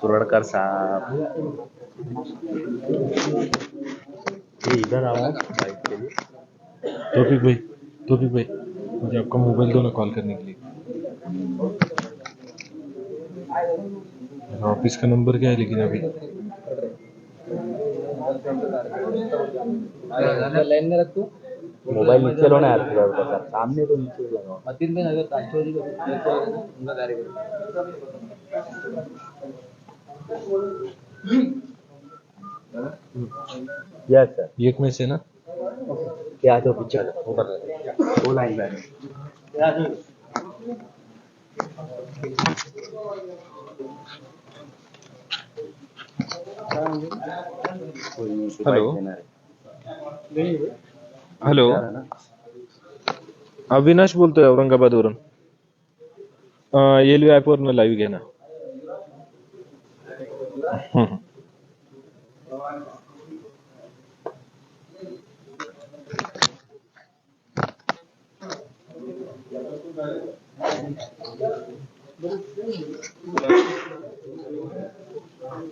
सुरडकर साहब. इधर आओ टॉपिक भाई टॉपिक भाई मुझे आपका मोबाइल दो ना कॉल करने के लिए। ऑफ़िस का नंबर क्या है लेकिन अभी? लाइन में रख तू मोबाइल नीचे लो ना यार थोड़ा सा सामने तो नीचे लगाओ मतीन में अगर ताजोरी को देखो उनका गाड़ी करो। यस सर एक में से ना? क्या तो पिक्चर वो लाइन में हेलो हॅलो अविनाश बोलतोय औरंगाबादवरून एल ॲप वरनं लाईव्ह घे ना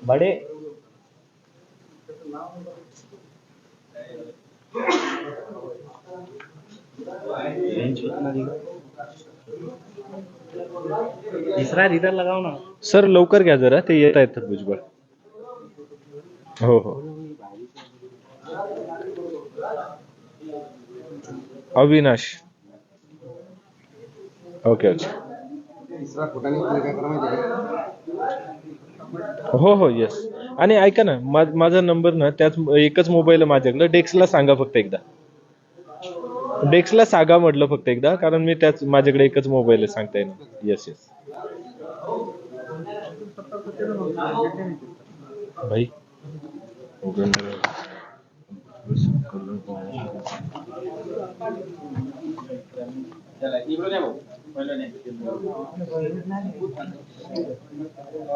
बड़े। तीसरा इधर लगाओ ना। सर लवकर घ्या जरा ते येत आहेत भुजबळ. हो हो. अविनाश. ओके. ओके हो हो येस आणि ऐका ना माझा नंबर ना त्याच एकच मोबाईल माझ्याकडं माझ्याकडे. डेक्सला सांगा फक्त एकदा. डेक्सला सांगा म्हटलं फक्त एकदा कारण मी त्याच माझ्याकडे एकच मोबाईल आहे सांगता येईल येस येस भाई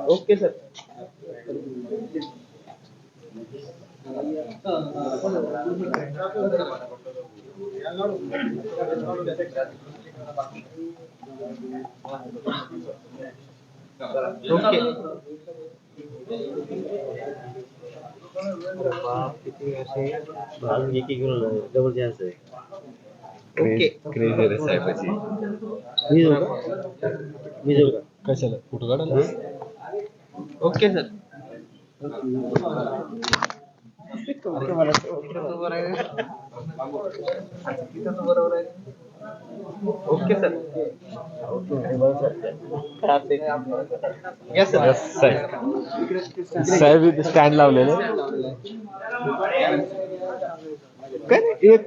ओके सर। ओके। बाप किती असे घालून घे की क्रेज आहे साहेबाची मी जाऊ का? मी जाऊ का? कशाला? फ़ोटो काढायला? Okay sir okay sir yes sir साहेब साहेब स्टँड लावलेले. काय एक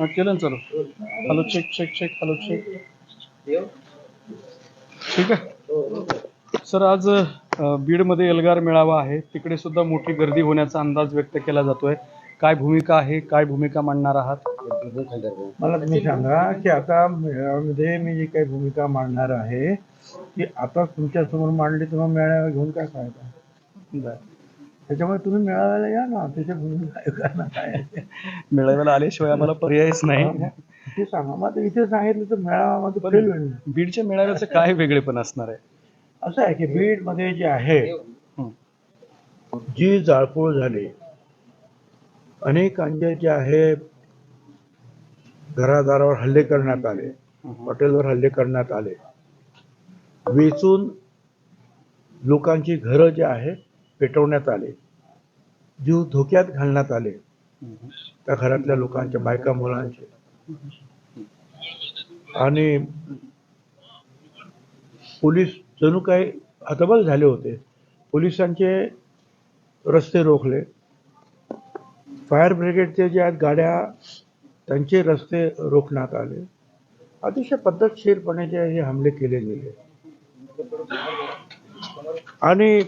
हा, केलं ना चालू. Hello check check check hello check ठीक आहे. सर आज बीडमध्ये एल्गार मेळावा आहे. तिकडे सुद्धा मोठी गर्दी होण्याचा अंदाज व्यक्त केला जातोय. काय भूमिका आहे? काय भूमिका मांडणार आहात? मला तुम्ही सांगा की आता मेळाव्यामध्ये मी जी काही भूमिका मांडणार आहे ती आता तुमच्यासमोर मांडली तेव्हा मेळावा घेऊन काय फायदा? त्याच्यामुळे तुम्ही मेळाव्याला या ना त्याच्या भूमिका काय. मेळाव्याला आल्याशिवाय आम्हाला पर्यायच नाही. ते सांगा. मग इथे सांगितलं तर मेळाव्यामध्ये फेल होईल बीडच्या मेळाव्याचं काय वेगळेपण असणार आहे? असं आहे की बीडमध्ये जे आहे जी जाळपोळ झाली अनेकांचे जे आहे घरादारावर हल्ले करण्यात आले हॉटेलवर हल्ले करण्यात आले. वेचून लोकांची घरं जे आहे पेटवण्यात आले. जीव धोक्यात घालण्यात आले. त्या घरातल्या लोकांच्या बायका मुलांचे. आणि पोलीस जणू काही हतबल झाले होते. पोलिसांचे रस्ते रोखले. फायर ब्रिगेडचे जे आहेत गाड्या त्यांचे रस्ते रोखण्यात आले. अतिशय पद्धतशीरपणे जे हे हमले केले गेले. आणि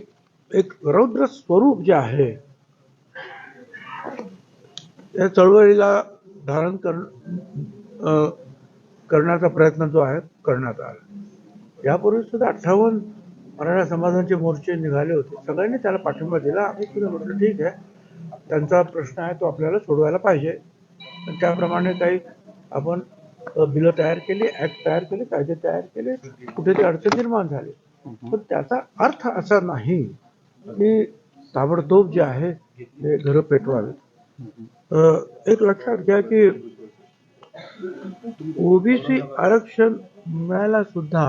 एक रौद्र स्वरूप जे आहे त्या चळवळीला धारण कर करण्याचा प्रयत्न जो आहे करण्यात आला. यापूर्वी सुद्धा अठ्ठावन्न मराठा समाजाचे मोर्चे निघाले होते. सगळ्यांनी त्याला पाठिंबा दिला. आम्ही सुद्धा म्हटलं ठीक आहे. त्यांचा प्रश्न आहे तो आपल्याला सोडवायला पाहिजे. त्याप्रमाणे काही आपण बिलं तयार केली ऍक्ट तयार केले कायदे तयार केले कुठे ते अडचण निर्माण झाली. पण त्याचा अर्थ असा नाही आणि ताबडतोब जे आहे ते घरं पेटवावे एक लक्षात घ्या की ओबीसी आरक्षण मिळायला सुद्धा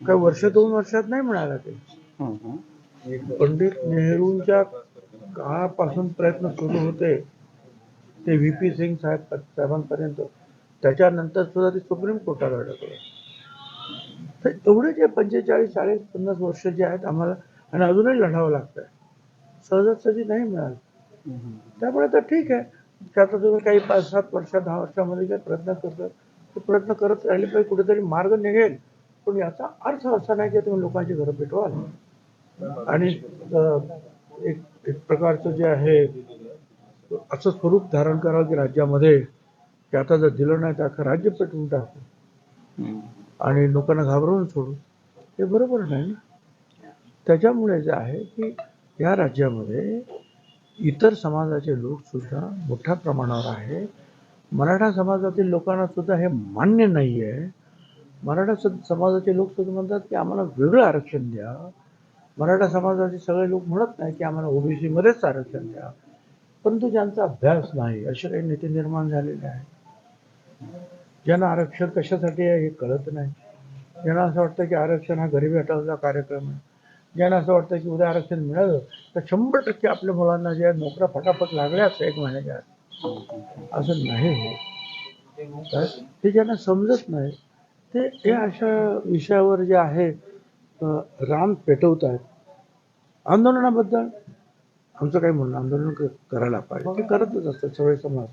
काय वर्ष दोन वर्षात नाही मिळाला ते. पंडित नेहरूंच्या काळापासून प्रयत्न सुरू होते ते व्ही पी सिंग साहेब साहेबांपर्यंत. त्याच्यानंतर सुद्धा ते सुप्रीम कोर्टात अडकलं. तर एवढे जे पंचेचाळीस चाळीस पन्नास वर्ष जे आहेत आम्हाला आणि अजूनही लढावं लागतंय. सहजासहजी नाही मिळालं. त्यामुळे तर ठीक आहे. त्याचा तुम्ही काही पाच सात वर्ष दहा वर्षामध्ये काही प्रयत्न करतात ते प्रयत्न करत राहिले पाहिजे कुठेतरी मार्ग निघेल. पण याचा अर्थ असा नाही की तुम्ही लोकांची घरं पेटवाल. आणि एक एक प्रकारचं जे आहे असं स्वरूप धारण करावं की राज्यामध्ये की आता जर दिलं नाही तर अख्खं राज्य पेटवून टाकू. आणि लोकांना घाबरवून सोडू. हे बरोबर नाही ना? त्याच्यामुळे जे आहे की या राज्यामध्ये इतर समाजाचे लोक सुद्धा मोठ्या प्रमाणावर आहे. मराठा समाजातील लोकांना सुद्धा हे मान्य नाही आहे मराठा स- समाजाचे लोक सुद्धा म्हणतात की आम्हाला वेगळं आरक्षण द्या. मराठा समाजाचे सगळे लोक म्हणत नाही की आम्हाला ओबीसीमध्येच आरक्षण द्या. परंतु ज्यांचा अभ्यास नाही असे काही नेते निर्माण झालेले आहेत. ज्यांना आरक्षण कशासाठी आहे हे कळत नाही. ज्यांना असं वाटतं की आरक्षण हा गरिबी हटवण्याचा कार्यक्रम आहे. ज्यांना असं वाटतं की उद्या आरक्षण मिळालं तर शंभर टक्के आपल्या मुलांना जे आहे नोकऱ्या फटाफट लागल्याच एक महिन्याच्या आत. असं नाही काय? ते ज्यांना समजत नाही ते हे अशा विषयावर जे आहे राम पेटवत आहेत आंदोलनाबद्दल आमचं काही म्हणणं आंदोलन करायला पाहिजे. ते करतच असतात सगळे समाज.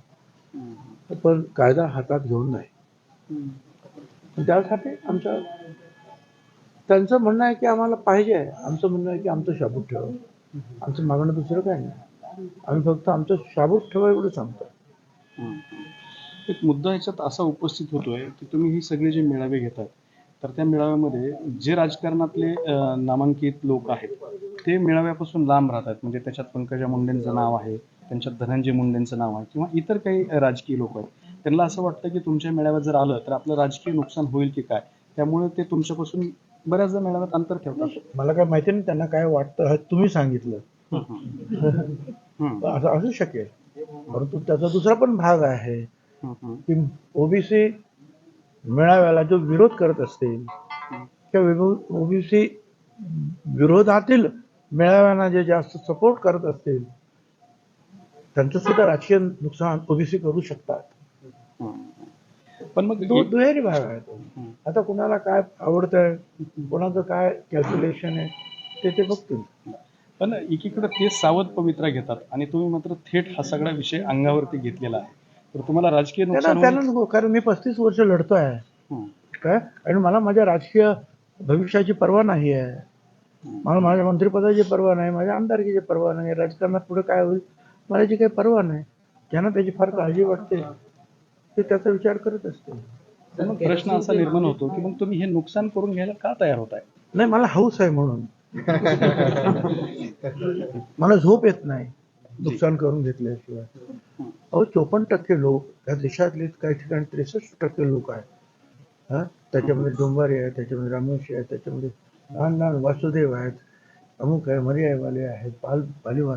पण कायदा हातात घेऊन नाही. त्यासाठी आमच्या त्यांचं म्हणणं आहे की आम्हाला पाहिजे. आहे आमचं म्हणणं आहे की आमचं शाबूत ठेवा. आमचं मागणं दुसरं काय नाही. आम्ही फक्त आमचं शाबूत ठेवा एवढं सांगतो. एक मुद्दा याच्यात असा उपस्थित होतोय की तुम्ही ही सगळे जे मेळावे घेतात तर त्या मेळाव्यामध्ये जे राजकारणातले नामांकित लोक आहेत ते मेळाव्यापासून लांब राहतात. म्हणजे त्याच्यात पंकजा मुंडेंचं नाव आहे त्यांच्यात धनंजय मुंडेंचं नाव आहे किंवा इतर काही राजकीय लोक आहेत. त्यांना असं वाटतं की तुमच्या मेळाव्यात जर आलं तर आपलं राजकीय नुकसान होईल की काय? त्यामुळे ते तुमच्यापासून बऱ्याचदा मेळाव्यात अंतर ठेवतात. मला काय माहिती नाही त्यांना काय वाटतं हे तुम्ही सांगितलं. असं असू शकेल. परंतु त्याचा दुसरा पण भाग आहे. की ओबीसी मेळाव्याला जो विरोध करत असतील किंवा ओबीसी विरोधातील मेळाव्यांना जे जास्त सपोर्ट करत असतील त्यांचं सुद्धा राजकीय नुकसान ओबीसी करू शकतात. पण मग दुहेरी भाग आहे तो. आता कुणाला काय आवडतंय कोणाचं काय कॅल्क्युलेशन आहे ते ते बघतील. पण एकीकडे ते सावध पवित्रा घेतात आणि तुम्ही मात्र थेट हा सगळा विषय अंगावरती घेतलेला आहे. तर तुम्हाला राजकीय त्यांना नुकसान त्यांना होईल? नको कारण मी पस्तीस वर्ष लढतोय. हम्म. काय? आणि मला माझ्या राजकीय भविष्याची पर्वा नाही आहे. मला माझ्या मंत्रिपदाची पर्वा नाही माझ्या आमदारकीची पर्वा नाही राजकारणात पुढे काय होईल मला याची काही पर्वा नाही. ज्यांना त्याची फार काळजी वाटते. ते त्याचा विचार करत असते. मग प्रश्न असा निर्माण होतो की मग तुम्ही हे नुकसान करून घ्यायला का तयार होत आहे नाही मला हौस आहे म्हणून. मला झोप येत नाही नुकसान करून घेतल्याशिवाय. अहो चोपन्न टक्के लोक या देशातले काही ठिकाणी त्रेसष्ट टक्के लोक आहेत. हा? त्याच्यामध्ये डोंबारी आहे त्याच्यामध्ये रामेशी आहे त्याच्यामध्ये लहान लहान वासुदेव आहेत अमुक आहे मर्यायवाले आहेत पाल पालिवा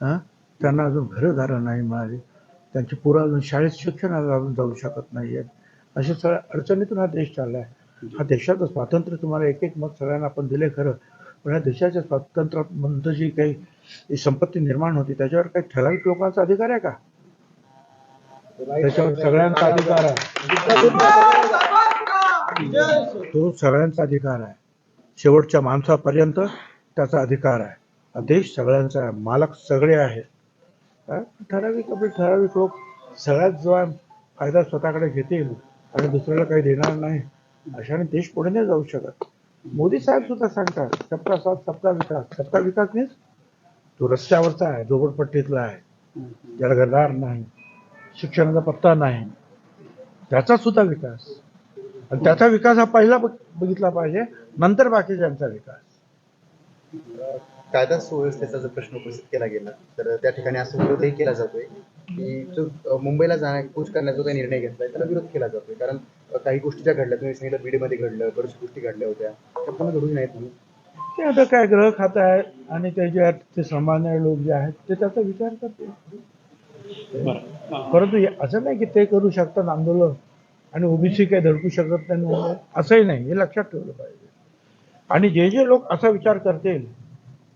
हा? त्यांना अजून घरंदारं नाही मिळाली त्यांची पोरं अजून शाळेत शिक्षणाला अजून जाऊ शकत नाही आहेत अशा सगळ्या अडचणीतून हा देश चालला आहे हा देशाचं स्वातंत्र्य तुम्हाला एक एक मत सगळ्यांना आपण दिले खरं. पण या देशाच्या स्वातंत्र्यामध्ये जी काही संपत्ती निर्माण होती त्याच्यावर काही ठराविक लोकांचा अधिकार आहे का? त्याच्यावर सगळ्यांचा अधिकार आहे. तो सगळ्यांचा अधिकार आहे. शेवटच्या माणसापर्यंत त्याचा अधिकार आहे. हा देश सगळ्यांचा आहे. मालक सगळे आहेत. ठराविक आपले ठराविक लोक सगळ्यात जो आहे फायदा स्वतःकडे घेतील आणि दुसऱ्याला काही देणार नाही अशाने देश पुढे नाही जाऊ शकत. मोदी साहेब सुद्धा सांगतात सबका साथ सबका विकास. सबका विकास मीन्स तो रस्त्यावरचा आहे झोपडपट्टीतला आहे. ज्याला घरदार नाही शिक्षणाचा पत्ता नाही. त्याचा सुद्धा विकास. आणि त्याचा विकास हा पहिला बघितला पाहिजे नंतर बाकीच्यांचा विकास. कायदा सुव्यवस्थेचा जर प्रश्न उपस्थित केला गेला. तर त्या ठिकाणी असा विरोधही केला जातोय. की जो मुंबईला जाण्या कूच करण्याचा काही निर्णय घेतलाय त्याला विरोध केला जातोय. कारण काही गोष्टी ज्या घडल्या तुम्ही सांगितलं बीडमध्ये घडलं बऱ्याच गोष्टी घडल्या होत्या. त्या पुन्हा घडू नाहीत म्हणून. ते आता काय ग्रह खात आहे आणि ते जे ते सामान्य लोक जे आहेत ते त्याचा विचार करते परंतु असं नाही की ते करू शकतात आंदोलन आणि ओबीसी काही धडकू शकत नाही असंही नाही. हे लक्षात ठेवलं पाहिजे. आणि जे जे लोक असा विचार करतील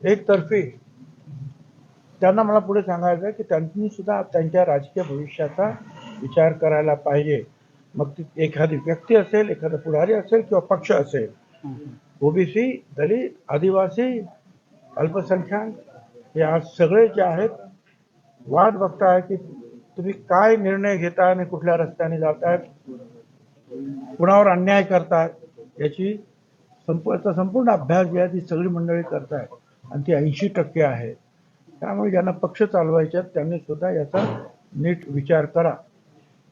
एकतर्फी त्यांना मला पुढे सांगायचं आहे की त्यांनी सुद्धा त्यांच्या राजकीय भविष्याचा विचार करायला पाहिजे. मग ती एखादी व्यक्ती असेल एखादा पुढारी असेल किंवा पक्ष असेल ओबीसी दलित आदिवासी अल्पसंख्याक हे आज सगळे जे आहेत वाट बघताय की तुम्ही काय निर्णय घेताय आणि कुठल्या रस्त्याने जाताय कुणावर अन्याय करतायत याची संपूर्ण संपूर्ण अभ्यास जी आहे ती सगळी मंडळी करतायत. आणि ती ऐंशी टक्के आहे. त्यामुळे ज्यांना पक्ष चालवायचे त्यांनी सुद्धा याचा नीट विचार करा.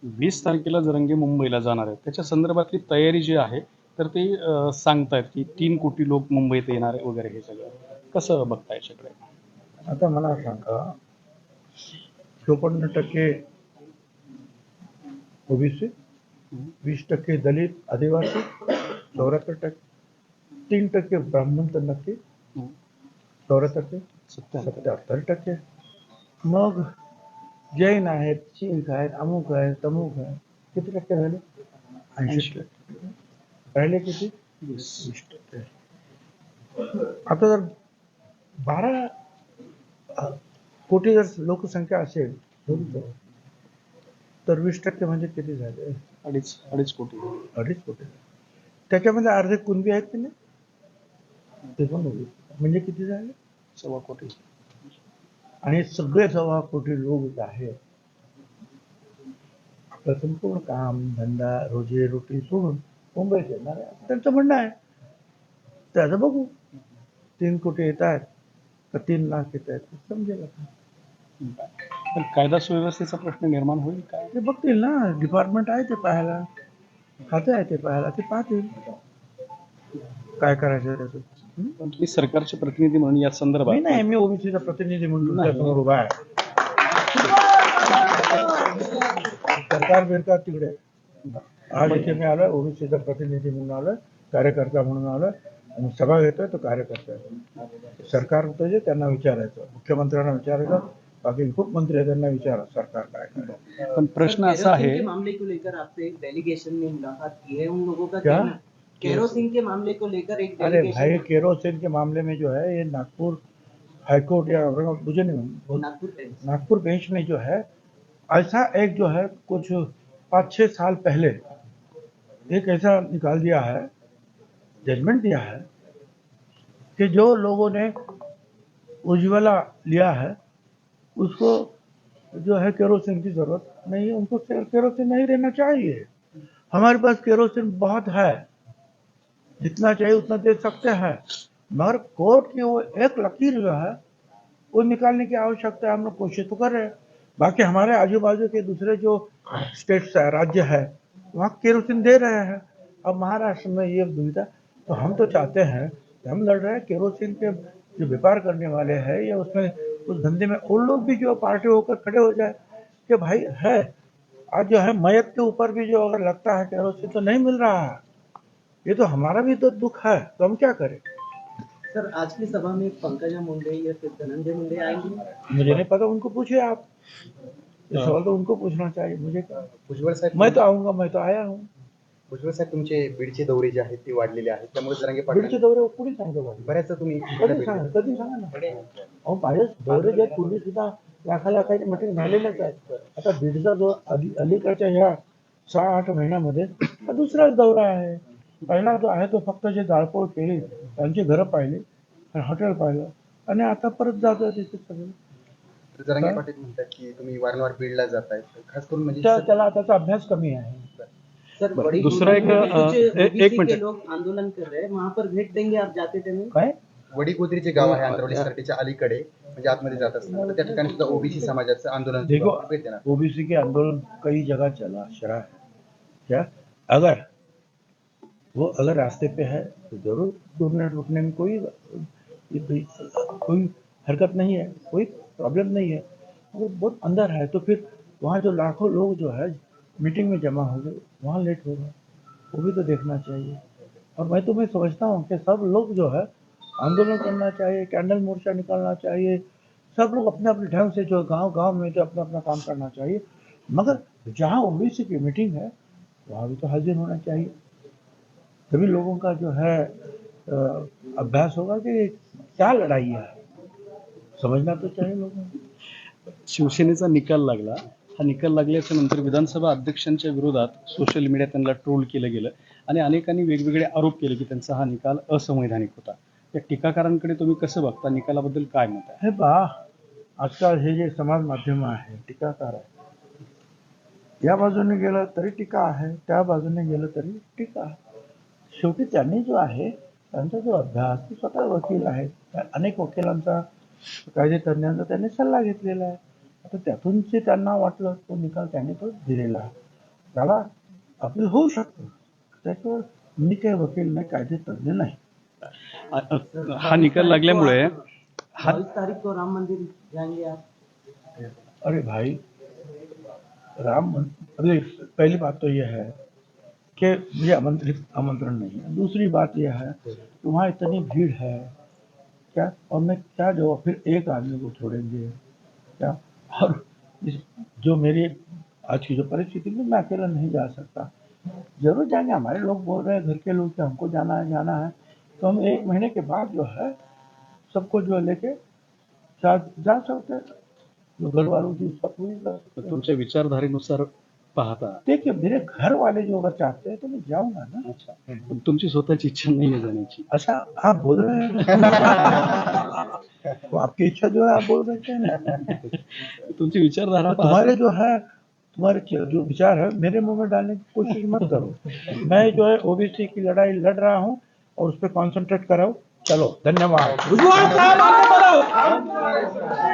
वीस तारखेला जरंगे मुंबईला जाणार आहेत त्याच्या संदर्भातली तयारी जी आहे तर ते सांगतायत की तीन कोटी लोक मुंबईत येणार आहे वगैरे हे सगळं. कसं बघताय याच्याकडे? आता मला सांगा चोपन्न टक्के ओबीसी वीस टक्के दलित आदिवासी चौऱ्याहत्तर टक्के तीन टक्के ब्राह्मण तर नक्की चौऱ्याहत्तर टक्के सत्याहत्तर टक्के. मग जैन आहेत शीख आहेत अमुक आहेत तमुक आहेत. किती टक्के झाले ऐंशी टक्के. राहिले किती? वीस. टक्के. आता जर बारा कोटी जर लोकसंख्या असेल तर वीस टक्के म्हणजे किती झाले? अडीच अडीच कोटी. अडीच कोटी. त्याच्यामध्ये अर्धे कुणबी आहेत की नाही? ते पण होईल. म्हणजे किती झाले? सव्वा कोटी. आणि सगळे सव्वा कोटी लोक जे आहेत. आपलं संपूर्ण काम धंदा रोजी रोटी सोडून मुंबईत येणार आहे. त्यांचं म्हणणं आहे. त्याचं बघू. तीन कोटी येत आहेत का तीन लाख येत आहेत समजेल. पण कायदा सुव्यवस्थेचा प्रश्न निर्माण होईल काय ते बघतील ना. डिपार्टमेंट आहे ते पाहायला. खाते आहे ते पाहायला. ते पाहतील. काय करायचं त्याचं? हं? पण तुम्ही सरकारचे प्रतिनिधी म्हणून या मी संदर्भात नाही. मी ओबीसीचा प्रतिनिधी म्हणून उभा आहे. सरकार बिरकार तिकडे. आज इथे मी आलोय ओबीसीचा प्रतिनिधी म्हणून आलोय कार्यकर्ता म्हणून आलोय आणि सभा घेतोय तो कार्यकर्ता आहे. सरकार होतं जे त्यांना विचारायचं मुख्यमंत्र्यांना विचारायचं बाकी उपमुख्यमंत्री आहे त्यांना विचारा सरकार काय करतं. पण प्रश्न असा आहे के मामले को लेकर आपसे एक डेलीगेशन ने मुलाकात की है उन लोगों का क्या? कहना केरोसिन के मामले को लेकर एक अरे भाई केरोसिन के मामले में जो है ये नागपुर हाईकोर्ट या मुझे नहीं नागपुर बेंच नागपुर बेंच में जो है ऐसा एक जो है कुछ पाँच छः साल पहले एक ऐसा निकाल दिया है जजमेंट दिया है कि जो लोगों ने उज्ज्वला लिया है उसको जो है केरोसिन की ज़रूरत नहीं उनको केरोसिन नहीं रहना चाहिए। हमारे पास केरोसिन बहुत है। जितना चाहिए उतना दे सकते हैं। मगर कोर्ट की वो एक लकीर जो है, वो निकालने की आवश्यकता है। हम लोग कोशिश तो कर रहे हैं। बाकी हमारे आजू बाजू के दूसरे जो स्टेट्स है, राज्य है, वहाँ केरोसिन दे रहे हैं। अब महाराष्ट्र में ये दुविधा तो हम तो चाहते हैं कि हम लड़ रहे हैं। केरोसिन के जो व्यापार करने वाले हैं या उसमें उस धंधे में उन लोग भी जो पार्टी होकर खड़े हो जाए कि भाई, है, आज जो है, मयत के ऊपर भी जो अगर लगता है केरोसिन तो नहीं मिल रहा है। ये तो हमारा भी तो दुख है तो हम क्या करें? सर आज की सभा में पंकजा मुंडे या फिर धनंजय मुंडे आएंगे? मुझे नहीं पता उनको पूछे आप। ये सवाल तो उनको पूछना चाहिए मुझे भुजबळ साहेब मैं तो आऊंगा मैं तो आया हूँ। भुजबळ साहेब तुमचे बीडचे दौरे जे आहेत ते वाढलेले आहेत त्यामुळे जरांगे बीडचे पाटील दौरे कुणी सांगतो बा? बऱ्याचदा तुम्ही कधी सांगा कधी सांगा ना? अहो माझे दौरे जे आहेत पूर्वी सुद्धा लाखा लाखाची मिटिंग झालेलंच आहे आता बीडचा जो अली अलीकडच्या ह्या सहा आठ महिन्यामध्ये हा दुसराच दौरा आहे. पहिला जो आहे तो फक्त जे जाळपोळ केली त्यांची घरं पाहिली हॉटेल पाहिलं आणि आता परत जातोय तिथे सगळे. तर जरांगे पाटील म्हणतात की तुम्ही वारंवार बीडला जाताय खास करून म्हणजे त्या- त्याला त्याचा अभ्यास कमी आहे. सर बरं, बड़ी दूसरा एक, अ, एक OBC मिनट. के लोग आंदोलन कर रहे हैं वहाँ पर भेंट देंगे आप जाते टाइम काय? वडीगोद्री जे गाव आहे आंतरवली सरटीच्या अलीकडे म्हणजे आतमध्ये जात असताना तर त्या ठिकाणी सुद्धा ओबीसी समाजाचं आंदोलन सुरू देखो आहे. भेट देणार ओबीसी के आंदोलन कई जगह चला शरा है. क्या? अगर वो अगर रास्ते पे है तो ज़रूर दो मिनट रुकने में कोई कोई हरकत नहीं है, कोई प्रॉब्लम नहीं है। अगर बहुत अंदर है तो फिर वहाँ जो लाखों लोग जो है मीटिंग में जमा हो गए, वहाँ लेट होगा वो भी तो देखना चाहिए। और मैं तो मैं समझता हूँ कि सब लोग जो है, आंदोलन करना चाहिए, कैंडल मोर्चा निकालना चाहिए। सब लोग अपने अपने ढंग से जो गाँव गाँव में जो अपना अपना काम करना चाहिए। मगर जहाँ ओबीसी की मीटिंग है, वहाँ भी तो हाजिर होना चाहिए। तभी लोगों का जो है अभ्यास होगा कि क्या लड़ाई है? समझना तो चाहिए लोगों को। शिवसेनेचा निकाल लागला. हा निकाल लागल्याच्या नंतर विधानसभा अध्यक्षांच्या विरोधात सोशल मीडियात त्यांना ट्रोल केलं गेलं आणि अनेकांनी वेगवेगळे आरोप केले की त्यांचा हा निकाल असंवैधानिक होता. त्या टीकाकारांकडे तुम्ही कसं बघता? निकालाबद्दल काय मत आहे? हे पहा आजकाल हे जे समाज माध्यम आहे टीकाकार आहे या बाजूने गेलं तरी टीका आहे त्या बाजूने गेलं तरी टीका आहे. शेवटी त्यांनी जो आहे त्यांचा जो अभ्यास ते स्वतः वकील आहे अनेक वकिलांचा कायदेतज्ञांचा त्यांनी सल्ला घेतलेला आहे. आता त्यातून जे त्यांना वाटलं तो निकाल त्यांनी तो दिलेला आहे. त्याला अपील होऊ शकतो. त्याच्यावर मी काही वकील नाही कायदेतज्ञ नाही अ- अ- हा निकाल लागल्यामुळे हा तारीख को राम मंदिर जाएंगे आप. अरे भाई राम अरे पहली बात तो यह है कि मुझे आमंत्रित, आमंत्रण नहीं है। दूसरी बात यह है कि वहाँ इतनी भीड़ है, क्या? और मैं क्या जो, फिर एक आदमी को छोड़ेंगे, क्या? और इस, जो मेरी आज की जो परिस्थिति में मैं अकेला नहीं जा सकता। ज़रूर जाएँगे, हमारे लोग बोल रहे हैं, घर के लोग कि हमको जाना है जाना है। तो हम एक महीने के बाद जो है, सबको जो है लेके जा सकते हैं। घर वालों की इच्छा पूरी कर सकते हैं। तुमच्या विचारधारेनुसार पाहता देखिए मेरे घर वाले जो अगर चाहते हैं तो मैं जाऊँगा ना। अच्छा। पण तुमची स्वतःची इच्छा नाही आहे जाण्याची अच्छा आप बोल रहे हैं? तो आपकी इच्छा जो है आप बोल सकते हैं ना। तुमची विचारधारा पाहता तुम्हारे जो है तुम्हारे च- जो विचार है मेरे मुँह में डालने की कोशिश मत करो। मैं जो है ओबीसी की लड़ाई लड़ रहा हूँ और उस पर कॉन्सेंट्रेट कराओ। चलो धन्यवाद। साहब आगे बढ़ो।